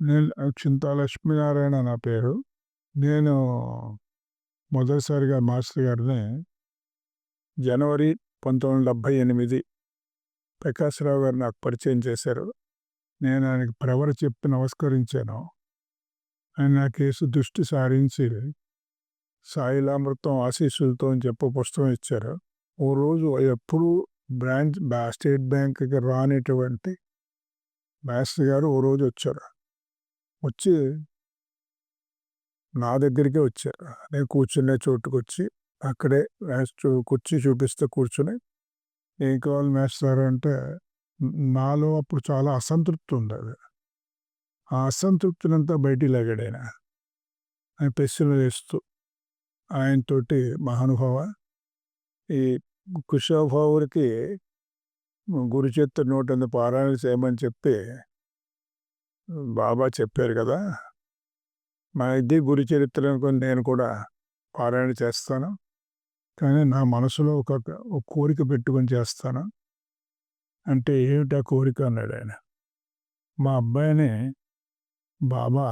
నేను చింత లక్ష్మీనారాయణ నా పేరు. నేను మొదటిసారిగా మాస్టర్ గారిని జనవరి 1978 ప్రకాశ్‌రావు గారు నాకు పరిచయం చేశారు. నేను ఆయనకి ప్రవర చెప్పి నమస్కరించాను. ఆయన నా కేసు దృష్టి సారించి సాయిలామృతం ఆశీస్సులతో అని చెప్పి పుస్తకం ఇచ్చారు. ఓ రోజు ఎప్పుడూ బ్రాంచ్ స్టేట్ బ్యాంక్‌కి రానిటువంటి మాస్టర్ గారు ఓ రోజు వచ్చారు. వచ్చి నా దగ్గరికే వచ్చారు. నేను కూర్చునే చోటుకొచ్చి అక్కడే మ్యాచ్ కూర్చి చూపిస్తే కూర్చుని "ఏం కావాలి మాస్టారు" అంటే నాలో అప్పుడు చాలా అసంతృప్తి ఉంది అది ఆ అసంతృప్తినంతా బయటికి లాగాడు ఆయన ప్రశ్నలు వేస్తూ ఆయనతోటి మహానుభావ ఈ కుశోభావుడికి గురుచేత్త చేత్తో నూటెనిమిది చేయమని చెప్పి బాబా చెప్పారు కదా! మా ఇది గురి చరిత్ర నేను కూడా పారాయణ చేస్తాను. కానీ నా మనసులో ఒక ఒక కోరిక పెట్టుకొని చేస్తాను. అంటే ఏమిటా కోరిక అన్నాడు ఆయన మా అబ్బాయిని బాబా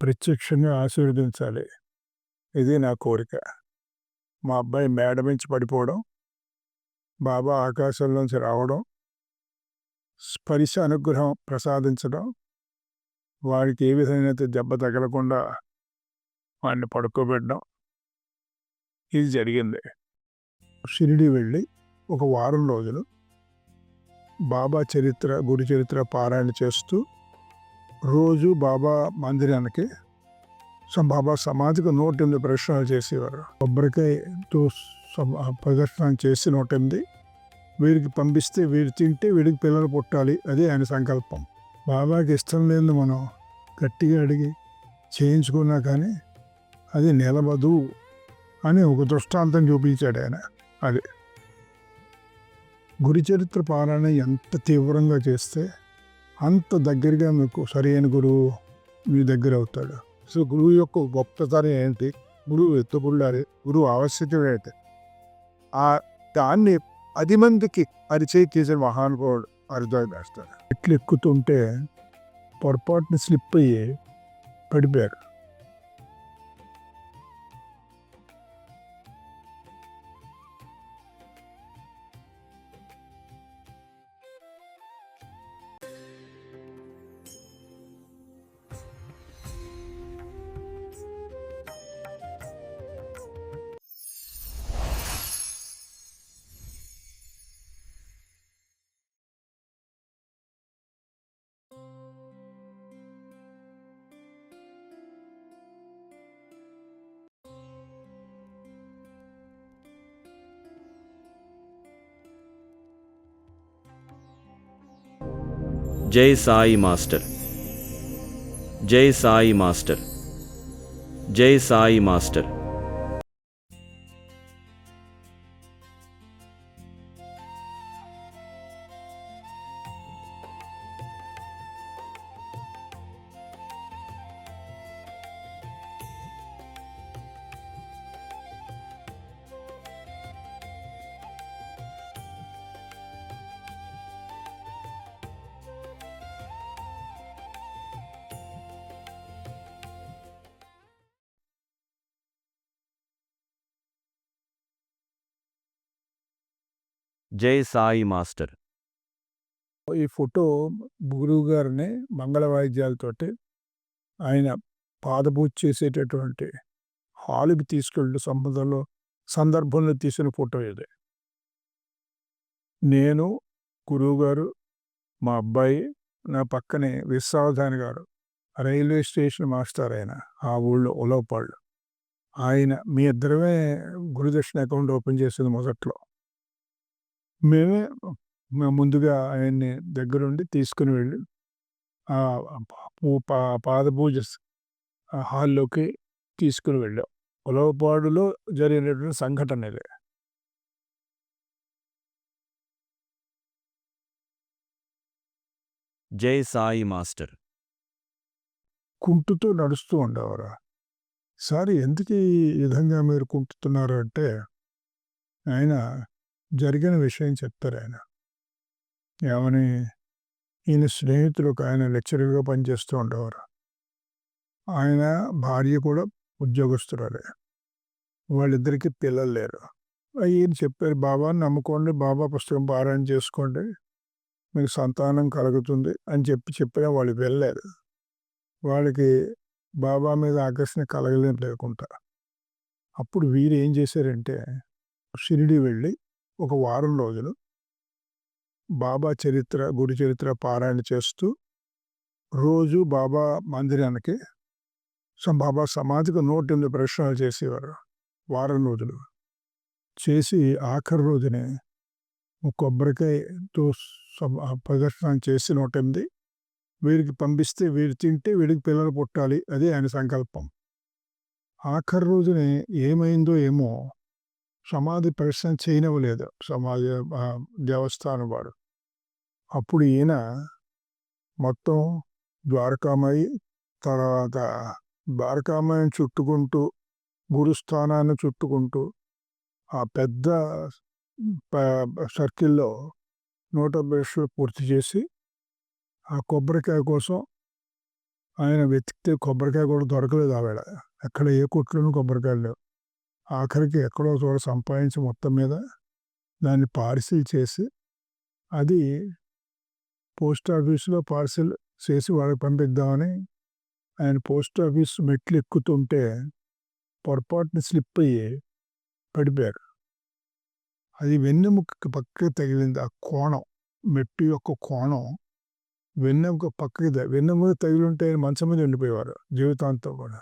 ప్రత్యక్షంగా ఆశీర్వదించాలి. ఇది నా కోరిక. మా అబ్బాయి మేడ మించి పడిపోవడం, బాబా ఆకాశంలోంచి రావడం, స్పరిశ అనుగ్రహం ప్రసాదించడం, వాడికి ఏ విధమైనైతే దెబ్బ తగలకుండా వాడిని పడుకోబెట్టడం. ఇది జరిగింది. షిరిడి వెళ్ళి ఒక వారం రోజులు బాబా చరిత్ర, గురు చరిత్ర పారాయణ చేస్తూ రోజు బాబా మందిరానికి బాబా సమాధికి నూట ఎనిమిది ప్రదర్శనలు చేసేవారు. కొబ్బరికాయతో ప్రదర్శన చేసి చేసి 108 వీరికి పంపిస్తే వీరు తింటే వీడికి పిల్లలు పుట్టాలి. అది ఆయన సంకల్పం. బాబాకి ఇష్టం లేదు మనం గట్టిగా అడిగి చేయించుకున్నా కానీ అది నిలబదు అని ఒక దృష్టాంతం చూపించాడు ఆయన. అది. గురు చరిత్ర పారాయణ ఎంత తీవ్రంగా చేస్తే అంత దగ్గరగా మీకు సరైన గురువు మీ దగ్గర అవుతాడు. సో గురువు యొక్క గొప్పతనం ఏంటి? గురువు ఎత్తుకుండాలి. గురువు ఆవశ్యకత ఏంటి? ఆ దాన్ని పది మందికి పరిచయం చేసిన మహానుభావుడు అరుదాయి వేస్తారు ఎట్లు ఎక్కుతుంటే పొరపాటున స్లిప్ అయ్యి పడిపోయారు. జై సాయి మాస్టర్ జై సాయి మాస్టర్ జై సాయి మాస్టర్ జై సాయి మాస్టర్ ఈ ఫోటో గురువు గారిని మంగళ వాయిద్యాలతోటి ఆయన పాదపూజ చేసేటటువంటి హాలుకి తీసుకెళ్ళిన సంబంధంలో సందర్భంలో తీసిన ఫోటో ఇది. నేను, గురువుగారు, మా అబ్బాయి, నా పక్కనే విశ్వావధాని గారు రైల్వే స్టేషన్ మాస్టర్ ఆయన. ఆ ఊళ్ళో ఉలవపాళ్ళు ఆయన మీ ఇద్దరమే గురుదక్షిణ అకౌంట్ ఓపెన్ చేసింది మొదట్లో. మేమే ముందుగా ఆయన్ని దగ్గరుండి తీసుకొని వెళ్ళి ఆహ్, పూ పా పాదపూజ స్ హాల్‌లోకి తీసుకొని వెళ్ళాం. ఉలవపాడులో జరిగినటువంటి సంఘటన ఇది. జై సాయి మాస్టర్ కుంటుతూ నడుస్తూ ఉండేవారు. సార్ ఎందుకు ఈ విధంగా మీరు కుంటుతున్నారు అంటే ఆయన జరిగిన విషయం చెప్తారాయన. ఏమని? ఈయన స్నేహితులు ఒక ఆయన లెక్చరర్గా పనిచేస్తూ ఉండేవారు. ఆయన భార్య కూడా ఉద్యోగస్తురాలే వాళ్ళిద్దరికీ పిల్లలు లేరు. ఈయన చెప్పారు బాబా నమ్ముకోండి. బాబా పుస్తకం పారాయణ చేసుకోండి. మీకు సంతానం కలుగుతుంది అని చెప్పి చెప్పినా వాళ్ళు వెళ్ళారు వాళ్ళకి బాబా మీద ఆకర్షణ కలగలేదు లేకుండా. అప్పుడు వీరు ఏం చేశారంటే షిరిడి వెళ్ళి ఒక వారం రోజులు బాబా చరిత్ర గుడి చరిత్ర పారాయణ చేస్తూ రోజు బాబా మందిరానికి స- బాబా సమాధికి నూట ఎనిమిది ప్రశ్నలు చేసేవారు వారం రోజులు. చేసి ఆఖరి రోజునే కొబ్బరికాయతో ప్రదర్శన చేసి నూట ఎనిమిది వీరికి పంపిస్తే వీరు తింటే వీడికి పిల్లలు పుట్టాలి అదే ఆయన సంకల్పం. ఆఖరి రోజునే ఏమైందో ఏమో సమాధి ప్రశ్న చేయనివ్వలేదు. సమాధి దేవస్థానం వాడు అప్పుడు ఈయన మొత్తం ద్వారకామయ్యి తర్వాత ద్వారకామయం చుట్టుకుంటూ గురుస్థానాన్ని చుట్టుకుంటూ ఆ పెద్ద సర్కిల్లో నూట బ్రష్ పూర్తి చేసి ఆ కొబ్బరికాయ కోసం ఆయన వెతికితే కొబ్బరికాయ కూడా దొరకలేదు ఆవిడ. ఎక్కడ ఏ కొట్లోనూ కొబ్బరికాయలు లేవు. ఆఖరికి ఎక్కడో చోట సంపాదించి మొత్తం మీద దాన్ని పార్సిల్ చేసి అది పోస్ట్ ఆఫీస్లో పార్సిల్ చేసి వాళ్ళకి పంపిద్దామని ఆయన పోస్ట్ ఆఫీస్ మెట్లు ఎక్కుతుంటే పొరపాటున స్లిప్ అయ్యి పడిపోయారు. అది వెన్నెముక పక్కకి తగిలింది. ఆ కోణం మెట్టు యొక్క కోణం వెన్నెముక పక్కకి వెన్నెముక తగిలి ఉంటే ఆయన మంచం మీద ఉండిపోయేవారు జీవితాంతం కూడా.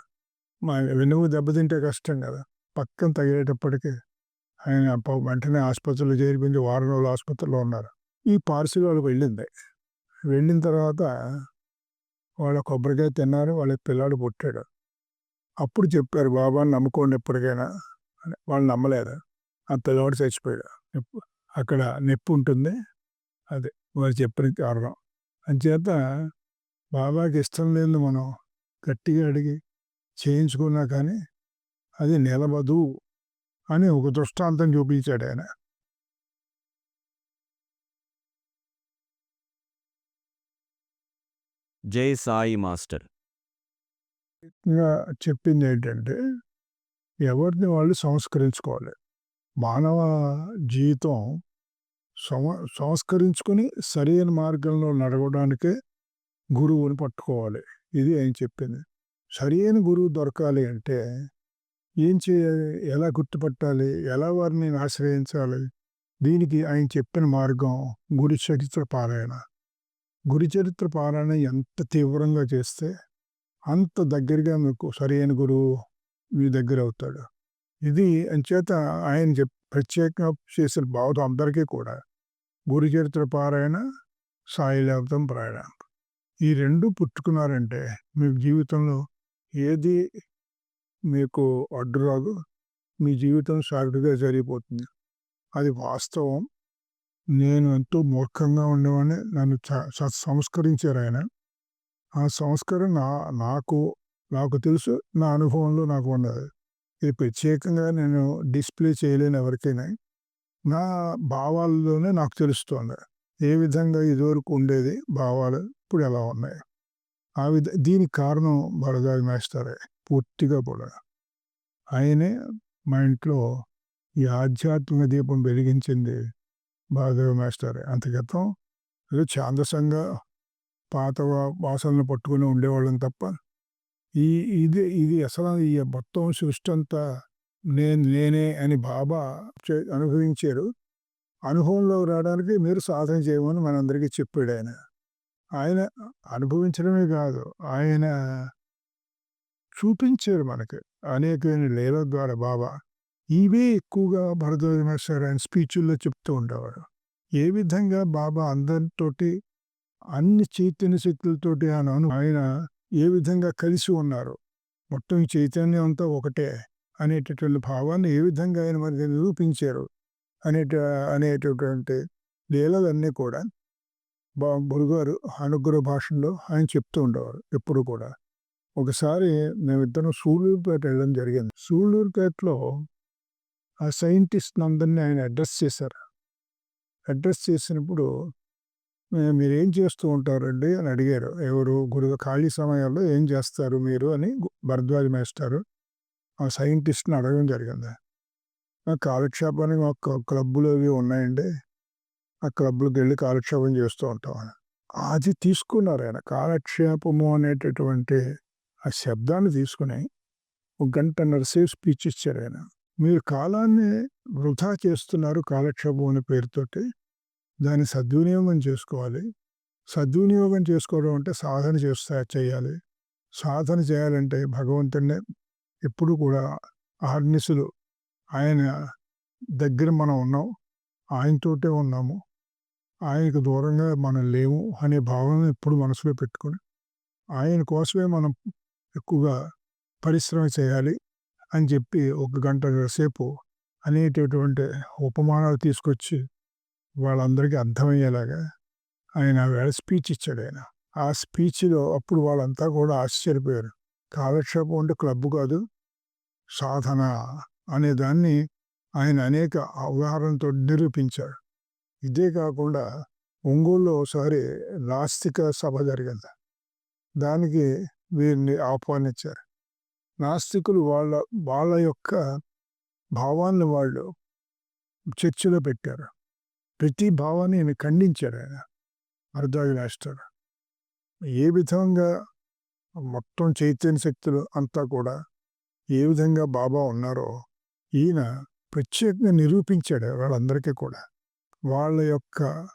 మా వెన్నెముక దెబ్బతింటే కష్టం కదా. పక్కన తగిలేటప్పటికీ ఆయన వెంటనే ఆసుపత్రిలో చేరిపించి వారం రోజులు ఆసుపత్రిలో ఉన్నారు. ఈ పార్సిల్ వాళ్ళకి వెళ్ళింది. వెళ్ళిన తర్వాత వాళ్ళ కొబ్బరికాయ తిన్నారు. వాళ్ళ పిల్లాడు పుట్టాడు. అప్పుడు చెప్పారు బాబాని నమ్ముకోండి ఎప్పటికైనా. అని. వాళ్ళు నమ్మలేదు. ఆ పిల్లవాడు చచ్చిపోయాడు. నొప్పి- అక్కడ నొప్పి ఉంటుంది. అదే వారు చెప్పిన కారణం. అంచేత బాబాకి ఇష్టం లేదు. మనం గట్టిగా అడిగి చేయించుకున్నా కానీ అది నిలబదు అని ఒక దృష్టాంతం చూపించాడు ఆయన. జై సాయి మాస్టర్. ఇంకా చెప్పింది ఏంటంటే ఎవరిని వాళ్ళు సంస్కరించుకోవాలి. మానవ జీవితం సంవ సంస్కరించుకొని సరైన మార్గంలో నడవడానికే గురువుని పట్టుకోవాలి. ఇది ఆయన చెప్పింది. సరైన గురువు దొరకాలి అంటే ఏం చేయాలి? ఎలా గుర్తుపట్టాలి? ఎలా వారిని ఆశ్రయించాలి? దీనికి ఆయన చెప్పిన మార్గం గురి చరిత్ర పారాయణ. గురి చరిత్ర పారాయణ ఎంత తీవ్రంగా చేస్తే అంత దగ్గరగా మీకు సరైన గురువు మీ దగ్గర అవుతాడు. ఇది అంచేత ఆయన చెప్ ప్రత్యేకంగా చేసిన బాధ అందరికీ కూడా గురు చరిత్ర పారాయణ సాయి లేవతం పారాయణ. ఈ రెండు పుట్టుకున్నారంటే మీ జీవితంలో ఏది మీకు అడ్డు రాదు మీ జీవితం సాగుగా జరిగిపోతుంది. అది వాస్తవం. నేను ఎంతో మూర్ఖంగా ఉండేవాడిని. నన్ను చ- స- సంస్కరించారు ఆయన. ఆ సంస్కరణ నా నాకు నాకు తెలుసు. నా అనుభవంలో నాకు ఉన్నది ఇది ప్రత్యేకంగా నేను డిస్ప్లే చేయలేను ఎవరికైనా. నా భావాల్లోనే నాకు తెలుస్తుంది. ఏ విధంగా ఇదివరకు ఉండేది భావాలు ఇప్పుడు ఎలా ఉన్నాయి? ఆ విధ దీనికి కారణం బరదారి మేస్తారే పూర్తిగా కూడా. ఆయనే మా ఇంట్లో ఈ ఆధ్యాత్మిక దీపం వెలిగించింది బాగా మాస్టర్. అంతగతం ఏదో ఛాందసంగా పాత వాసనలు పట్టుకుని ఉండేవాళ్ళం తప్ప ఈ ఇది ఇది అసలు ఈ మొత్తం సృష్టి అంతా నేను నేనే అని బాబా చే- అనుభవించారు. అనుభవంలో రావడానికి మీరు సాధన చేయమని మనందరికీ చెప్పాడు ఆయన. ఆయన అనుభవించడమే కాదు ఆయన చూపించారు మనకి. అనేకమైన లీల ద్వారా బాబా. ఇవే ఎక్కువగా భరద్వాజ ఆయన స్పీచ్ల్లో చెప్తూ ఉండేవాడు ఏ విధంగా బాబా అందరితోటి అన్ని చైతన్య శక్తులతోటి ఆయన ఆయన ఏ విధంగా కలిసి ఉన్నారు? మొత్తం చైతన్యం అంతా ఒకటే అనేటటువంటి భావాన్ని ఏ విధంగా ఆయన మనకి నిరూపించారు? అనేట అనేటటువంటి లీలలన్నీ కూడా బా గురుగారు అనుగ్రహ భాషల్లో ఆయన చెప్తూ ఉండేవారు ఎప్పుడు కూడా. ఒకసారి మేమిద్దరం సూళ్ళూరుపేట వెళ్ళడం జరిగింది. సూళ్ళూరుపేటలో ఆ సైంటిస్ట్ అందరినీ ఆయన అడ్రస్ చేశారు. అడ్రస్ చేసినప్పుడు మీరు ఏం చేస్తూ ఉంటారండి? అని అడిగారు. ఎవరు? గురువు ఖాళీ సమయాల్లో ఏం చేస్తారు మీరు? అని భరద్వాజ భరద్వాజ్ మేస్టారు ఆ సైంటిస్ట్ని అడగడం జరిగింది. "ఆ కాలక్షేపానికి మాకు క్లబ్బులు అవి ఉన్నాయండి. ఆ క్లబ్లకు వెళ్ళి కాలక్షేపం చేస్తూ ఉంటాం అని." అది తీసుకున్నారు ఆయన. కాలక్షేపము అనేటటువంటి ఆ శబ్దాన్ని తీసుకుని ఒక గంటన్నర సేపు స్పీచ్ ఇచ్చారు ఆయన. మీరు కాలాన్ని వృధా చేస్తున్నారు కాలక్షేపం అనే పేరుతోటి దాన్ని సద్వినియోగం చేసుకోవాలి. సద్వినియోగం చేసుకోవడం అంటే సాధన చేస్తా చేయాలి. సాధన చేయాలంటే భగవంతుడిని ఎప్పుడు కూడా ఆర్నిసులు ఆయన దగ్గర మనం ఉన్నాం ఆయనతోటే ఉన్నాము ఆయనకు దూరంగా మనం లేము అనే భావన ఎప్పుడు మనసులో పెట్టుకొని ఆయన కోసమే మనం ఎక్కువగా పరిశ్రమ చేయాలి అని చెప్పి ఒక గంట సేపు అనేటటువంటి ఉపమానాలు తీసుకొచ్చి వాళ్ళందరికీ అర్థమయ్యేలాగా ఆయన వేళ స్పీచ్ ఇచ్చాడు ఆయన. ఆ స్పీచ్లో అప్పుడు వాళ్ళంతా కూడా ఆశ్చర్యపోయారు. కాలక్షేపం అంటే క్లబ్ కాదు సాధన అనే దాన్ని ఆయన అనేక అవగాహనతో నిరూపించాడు. ఇదే కాకుండా ఒంగోలులో ఒకసారి నాస్తిక సభ జరిగింది. దానికి వీరిని ఆహ్వానించారు. నాస్తికులు వాళ్ళ వాళ్ళ యొక్క భావాన్ని వాళ్ళు చర్చలో పెట్టారు. ప్రతి భావాన్ని ఆయన ఖండించారు ఆయన. అర్ధాగి మాస్టర్ ఏ విధంగా మొత్తం చైతన్య శక్తులు అంతా కూడా ఏ విధంగా బాబా ఉన్నారో ఈయన ప్రత్యేకంగా నిరూపించాడు వాళ్ళందరికీ కూడా. వాళ్ళ యొక్క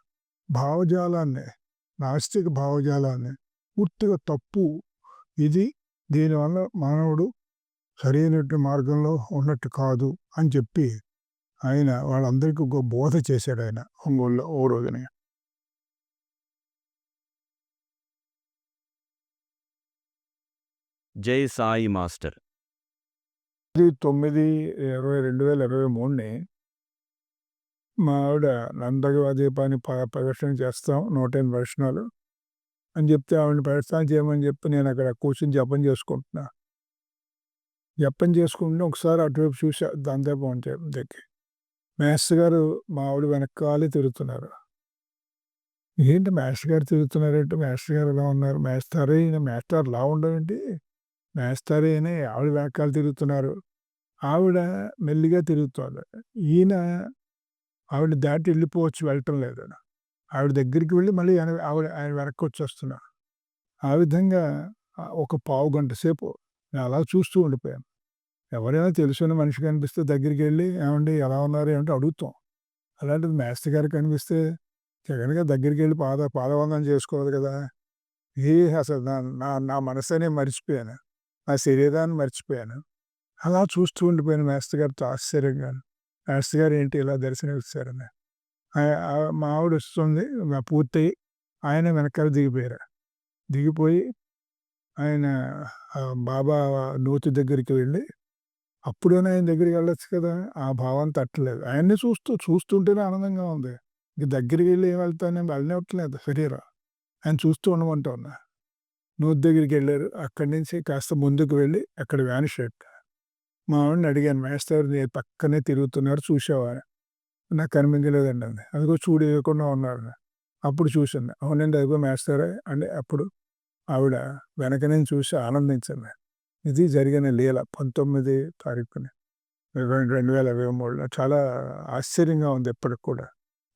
భావజాలాన్ని నాస్తిక భావజాలాన్ని పూర్తిగా తప్పు ఇది దీనివల్ల మానవుడు సరైనటువంటి మార్గంలో ఉన్నట్టు కాదు అని చెప్పి ఆయన వాళ్ళందరికీ ఒక బోధ చేశాడు ఆయన ఒంగోలులో ఓ రోజున. జై సాయి మాస్టర్. ఇది తొమ్మిది ఇరవై రెండు వేల ఇరవై మూడుని మా ఆవిడ నందగవ దీపాన్ని ప్రదర్శన చేస్తాం నూట ఎనిమిది వర్షణాలు అని చెప్తే ఆవిడని ప్రస్థానం చేయమని చెప్పి నేను అక్కడ కూర్చొని జపం చేసుకుంటున్నా. జపం చేసుకుంటే ఒకసారి అటువైపు చూసా దాంతో బాగుంటే దగ్గర మేస్టర్ గారు మా ఆవిడ వెనకాలే తిరుగుతున్నారు. ఏంటి మేస్టర్ గారు తిరుగుతున్నారంటే? మేస్టర్ గారు ఎలా ఉన్నారు? మాస్టర్ అయిన మేస్టర్ లా ఉండవేంటి? మాస్టర్ అయినా ఆవిడ వెనకాల తిరుగుతున్నారు. ఆవిడ మెల్లిగా తిరుగుతుంది. ఈయన ఆవిడ దాటి వెళ్ళిపోవచ్చు వెళ్ళటం లేదు. ఆవిడ దగ్గరికి వెళ్ళి మళ్ళీ ఆయన ఆవిడ ఆయన వెనక్కి వచ్చేస్తున్నా ఆ విధంగా ఒక పావు గంట సేపు నేను అలా చూస్తూ ఉండిపోయాను. ఎవరైనా తెలుసున్న మనిషి కనిపిస్తే దగ్గరికి వెళ్ళి ఏమండి ఎలా ఉన్నారు? ఏమంటే? అడుగుతాం. అలాంటిది మాస్టర్ గారు కనిపిస్తే జగన్గా దగ్గరికి వెళ్ళి పాద పాదవందనం చేసుకోవాలి కదా. ఏ అసలు నా నా నా మనసునే మర్చిపోయాను. నా శరీరాన్ని మర్చిపోయాను. అలా చూస్తూ ఉండిపోయాను మేస్త గారితో ఆశ్చర్యంగా మాస్టర్ గారు ఏంటి ఇలా దర్శనం ఇచ్చారని? మా ఆవిడ వస్తుంది పూర్తయి ఆయన వెనకాల దిగిపోయారు. దిగిపోయి ఆయన బాబా నూతి దగ్గరికి వెళ్ళి అప్పుడైనా ఆయన దగ్గరికి వెళ్ళొచ్చు కదా ఆ భావం తట్టలేదు. ఆయన్ని చూస్తూ చూస్తుంటేనే ఆనందంగా ఉంది. ఇంక దగ్గరికి వెళ్ళి ఏం వెళ్తాను వెళ్ళనివ్వట్లేదు శరీరం. ఆయన చూస్తూ ఉండమంటా ఉన్నా. నూతి దగ్గరికి వెళ్ళారు. అక్కడి నుంచి కాస్త ముందుకు వెళ్ళి అక్కడ వ్యానిష్ మా ఆవిడని అడిగాను మేస్తారు పక్కనే తిరుగుతున్నారు చూసేవారు నాకు కనిపించలేదండి అంది. అదిగో చూడు ఇవ్వకుండా ఉన్నారు. అప్పుడు చూసింది. అవునండి అదిగో మేస్తారే అంటే అప్పుడు ఆవిడ వెనక నుంచి చూసి ఆనందించింది. ఇది జరిగిన లీల పంతొమ్మిది తారీఖుని. రెండు రెండు వేల ఇరవై మూడులో. చాలా ఆశ్చర్యంగా ఉంది ఎప్పటికి కూడా.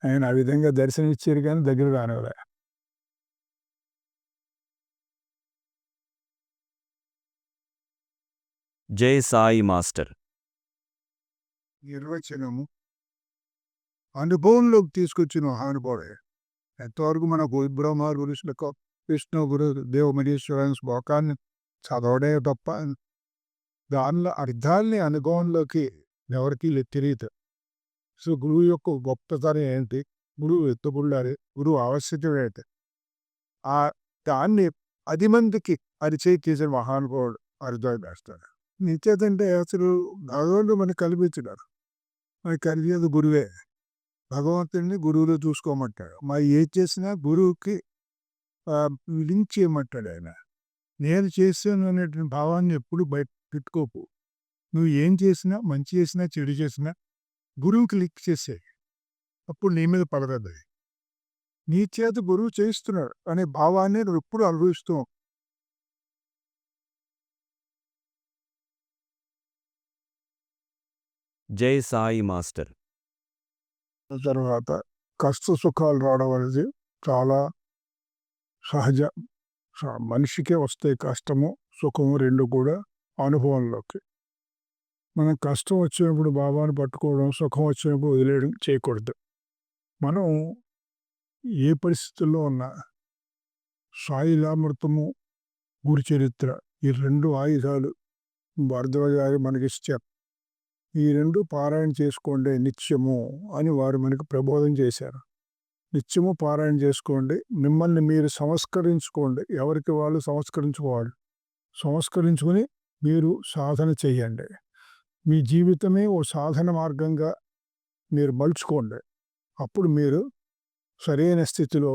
ఆయన ఆ విధంగా దర్శనం ఇచ్చారు కానీ దగ్గర రానివ్వలే. జై సాయి మాస్టర్. నిర్వచనము అనుభవంలోకి తీసుకొచ్చిన మహానుభావుడే. ఎంతవరకు మనకు బ్రహ్మ గురుషులకు విష్ణు గురు దేవమరీశ్వరాన్ని శ్లోకాన్ని చదవడే తప్ప దానిలో అర్థాన్ని అనుభవంలోకి ఎవరికి తెలియదు. సో గురువు యొక్క గొప్పతనం ఏంటి? గురువు ఎత్తుబుళ్ళాలి గురువు ఆవశ్యకం ఏంటి? ఆ దాన్ని పది మందికి పరిచయం చేసిన మహానుభావుడు అర్థం చేస్తాడు నిత్యతంటే అసలు భగవంతుడు మనకు కల్పించినారు మనకు కలిగేది గురువే. భగవంతుడిని గురువులో చూసుకోమంటాడు. మరి ఏది చేసినా గురువుకి లింక్ చేయమంటాడు ఆయన. నేను చేస్తాను అనేటువంటి భావాన్ని ఎప్పుడు బయట పెట్టుకోకు. నువ్వు ఏం చేసినా మంచి చేసినా చెడు చేసినా గురువుకి లింక్ చేసే అప్పుడు నీ మీద పడదు నీ చేత గురువు చేయిస్తున్నాడు అనే భావాన్ని నువ్వు ఎప్పుడు అనుభవిస్తూ జై సాయి మాస్టర్. తర్వాత కష్ట సుఖాలు రావడం అనేది చాలా సహజ మనిషికే వస్తాయి కష్టము సుఖము రెండు కూడా అనుభవంలోకి. మనం కష్టం వచ్చినప్పుడు బాబాను పట్టుకోవడం సుఖం వచ్చినప్పుడు వదిలేయడం చేయకూడదు. మనం ఏ పరిస్థితుల్లో ఉన్నా సాయిలామృతము గురి చరిత్ర ఈ రెండు ఆయుధాలు భరద్వాజ గారు మనకి ఇచ్చారు. ఈ రెండు పారాయణ చేసుకోండి నిత్యము అని వారు మనకు ప్రబోధం చేశారు. నిత్యము పారాయణ చేసుకోండి. మిమ్మల్ని మీరు సంస్కరించుకోండి. ఎవరికి వాళ్ళు సంస్కరించుకోవాలి? సంస్కరించుకుని మీరు సాధన చెయ్యండి మీ జీవితమే ఓ సాధన మార్గంగా మీరు మలుచుకోండి. అప్పుడు మీరు సరైన స్థితిలో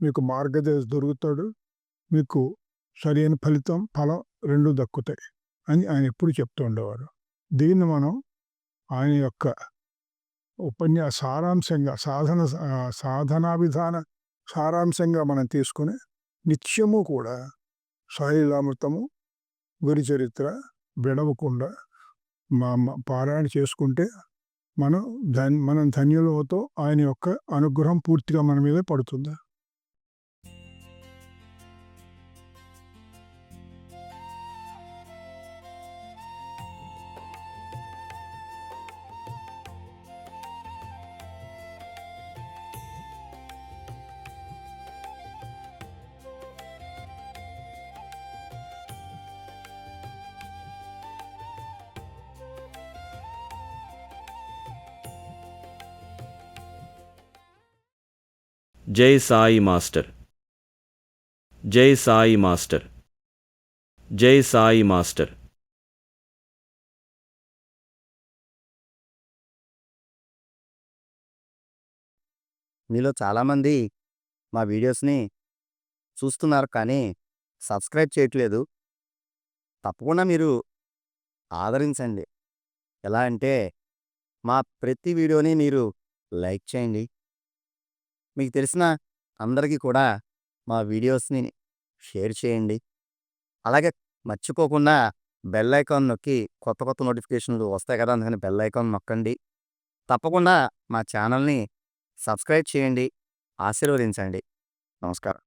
మీకు మార్గదర్శ దొరుకుతాడు. మీకు సరైన ఫలితం ఫలం రెండు దక్కుతాయి అని ఆయన ఎప్పుడు చెప్తూ ఉండేవారు. దీన్ని మనం ఆయన యొక్క ఉపన్యాస సారాంశంగా సాధన సాధనా విధాన సారాంశంగా మనం తీసుకుని నిత్యము కూడా సాయిలామృతము గురి చరిత్ర విడవకుండా మా మా పారాయణ చేసుకుంటే మనం ధన్ మనం ధన్యులతో ఆయన యొక్క అనుగ్రహం పూర్తిగా మన మీద పడుతుంది. జై సాయి మాస్టర్. జై సాయి మాస్టర్. జై సాయి మాస్టర్. మీలో చాలామంది మా వీడియోస్ని చూస్తున్నారు కానీ సబ్స్క్రైబ్ చేయట్లేదు. తప్పకుండా మీరు ఆదరించండి. ఎలా అంటే మా ప్రతి వీడియోని మీరు లైక్ చేయండి. మీకు తెలిసిన అందరికీ కూడా మా వీడియోస్ని షేర్ చేయండి. అలాగే మర్చిపోకుండా బెల్ ఐకాన్ నొక్కి కొత్త కొత్త నోటిఫికేషన్లు వస్తాయి కదా అందుకని బెల్ ఐకాన్ నొక్కండి. తప్పకుండా మా ఛానల్ని సబ్స్క్రైబ్ చేయండి. ఆశీర్వదించండి. నమస్కారం.